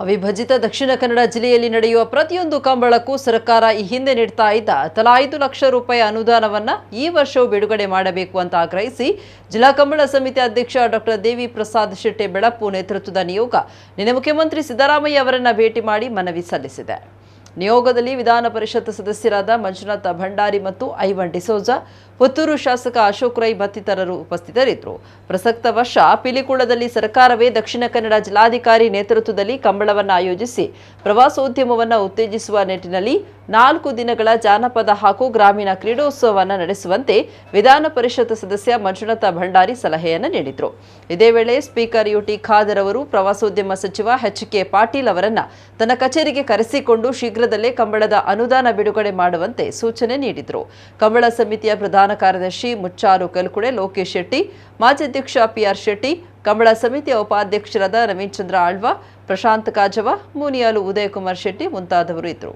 ಅವಿಭಜಿತ ದಕ್ಷಿಣ ಕನ್ನಡ ಜಿಲ್ಲೆಯಲ್ಲಿ ನಡೆಯುವ ಪ್ರತಿಯೊಂದು ಕಂಬಳಕ್ಕೂ ಸರ್ಕಾರ ಈ ಹಿಂದೆ ನೀಡ್ತಾ ಇದ್ದ ತಲಾ ಐದು ಲಕ್ಷ ರೂಪಾಯಿ ಅನುದಾನವನ್ನ ಈ ವರ್ಷವೂ ಬಿಡುಗಡೆ ಮಾಡಬೇಕು ಅಂತ ಆಗ್ರಹಿಸಿ ಜಿಲ್ಲಾ ಕಂಬಳ ಸಮಿತಿ ಅಧ್ಯಕ್ಷ ಡಾಕ್ಟರ್ ದೇವಿ ಪ್ರಸಾದ್ ಶೆಟ್ಟಿ ಬೆಳಪು ನೇತೃತ್ವದ ನಿಯೋಗ ನಿನ್ನೆ ಮುಖ್ಯಮಂತ್ರಿ ಸಿದ್ದರಾಮಯ್ಯ ಅವರನ್ನ ಭೇಟಿ ಮಾಡಿ ಮನವಿ ಸಲ್ಲಿಸಿದೆ. ನಿಯೋಗದಲ್ಲಿ ವಿಧಾನ ಪರಿಷತ್ ಸದಸ್ಯರಾದ ಮಂಜುನಾಥ ಭಂಡಾರಿ ಮತ್ತು ಐವನ್ ಡಿಸೋಜ, ಪುತ್ತೂರು ಶಾಸಕ ಅಶೋಕ್ ರೈ ಮತ್ತಿತರರು ಉಪಸ್ಥಿತರಿದ್ದರು. ಪ್ರಸಕ್ತ ವರ್ಷ ಪಿಲಿಕುಳದಲ್ಲಿ ಸರ್ಕಾರವೇ ದಕ್ಷಿಣ ಕನ್ನಡ ಜಿಲ್ಲಾಧಿಕಾರಿ ನೇತೃತ್ವದಲ್ಲಿ ಕಂಬಳವನ್ನು ಆಯೋಜಿಸಿ ಪ್ರವಾಸೋದ್ಯಮವನ್ನು ಉತ್ತೇಜಿಸುವ ನಿಟ್ಟಿನಲ್ಲಿ ನಾಲ್ಕು ದಿನಗಳ ಜಾನಪದ ಹಾಗೂ ಗ್ರಾಮೀಣ ಕ್ರೀಡೋತ್ಸವವನ್ನು ನಡೆಸುವಂತೆ ವಿಧಾನ ಪರಿಷತ್ ಸದಸ್ಯ ಮಂಜುನಾಥ ಭಂಡಾರಿ ಸಲಹೆಯನ್ನು ನೀಡಿದರು. ಇದೇ ವೇಳೆ ಸ್ಪೀಕರ್ ಯುಟಿ ಖಾದರ್ ಅವರು ಪ್ರವಾಸೋದ್ಯಮ ಸಚಿವ ಎಚ್ ಕೆ ಪಾಟೀಲ್ ಅವರನ್ನು ತನ್ನ ಕಚೇರಿಗೆ ಕರೆಸಿಕೊಂಡು ಶೀಘ್ರದಲ್ಲೇ ಕಂಬಳದ ಅನುದಾನ ಬಿಡುಗಡೆ ಮಾಡುವಂತೆ ಸೂಚನೆ ನೀಡಿದರು. ಕಂಬಳ ಸಮಿತಿಯ ಪ್ರಧಾನ ಕಾರ್ಯದರ್ಶಿ ಮುಚ್ಚಾರು ಕಲ್ಕುಡೆ, ಲೋಕೇಶ್ ಶೆಟ್ಟಿ, ಮಾಜಿ ಅಧ್ಯಕ್ಷ ಪಿಆರ್ ಶೆಟ್ಟಿ, ಕಂಬಳ ಸಮಿತಿಯ ಉಪಾಧ್ಯಕ್ಷರಾದ ನವೀನ್ ಚಂದ್ರ ಆಳ್ವ, ಪ್ರಶಾಂತ್ ಕಾಜವ, ಮುನಿಯಾಲು ಉದಯಕುಮಾರ್ ಶೆಟ್ಟಿ ಮುಂತಾದವರು ಇದ್ದರು